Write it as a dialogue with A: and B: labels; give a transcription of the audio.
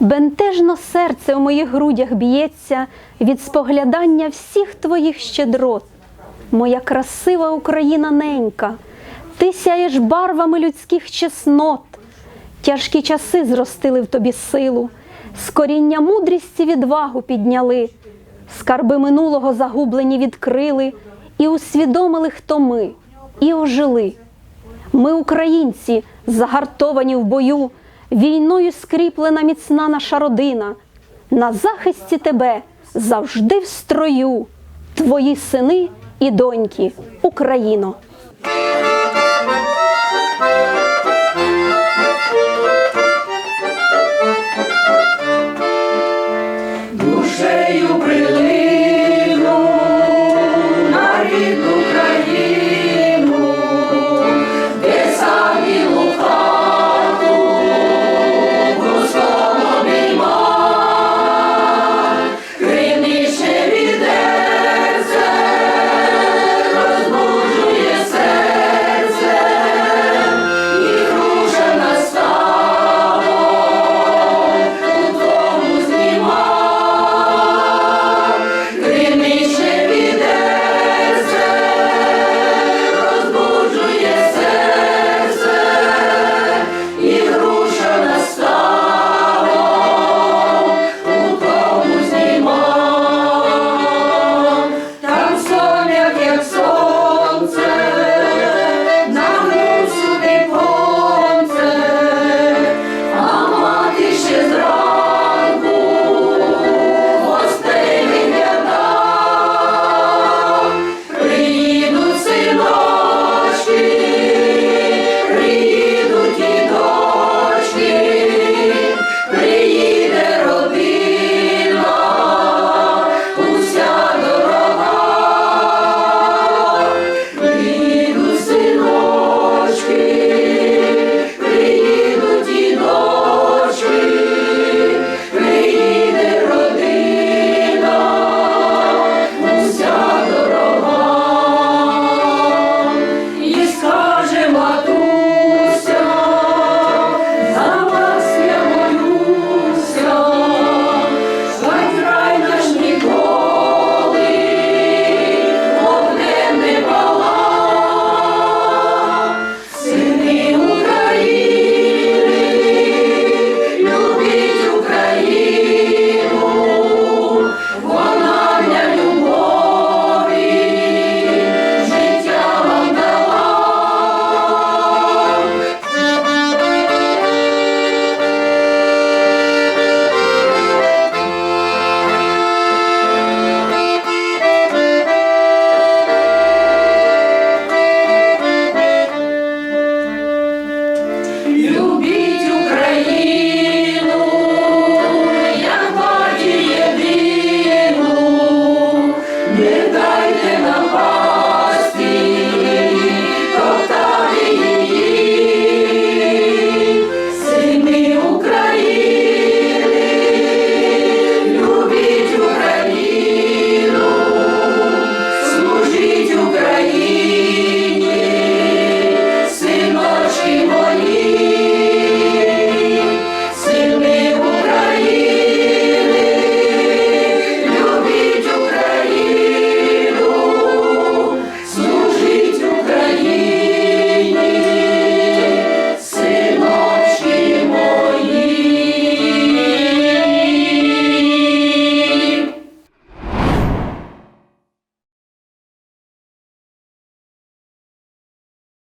A: Бентежно серце у моїх грудях б'ється від споглядання всіх твоїх щедрот. Моя красива Україна ненька, ти сяєш барвами людських чеснот. Тяжкі часи зростили в тобі силу, з коріння мудрісті відвагу підняли, скарби минулого загублені відкрили і усвідомили, хто ми, і ожили. Ми, українці, загартовані в бою, війною скріплена міцна наша родина. На захисті тебе завжди в строю, твої сини і доньки, Україно.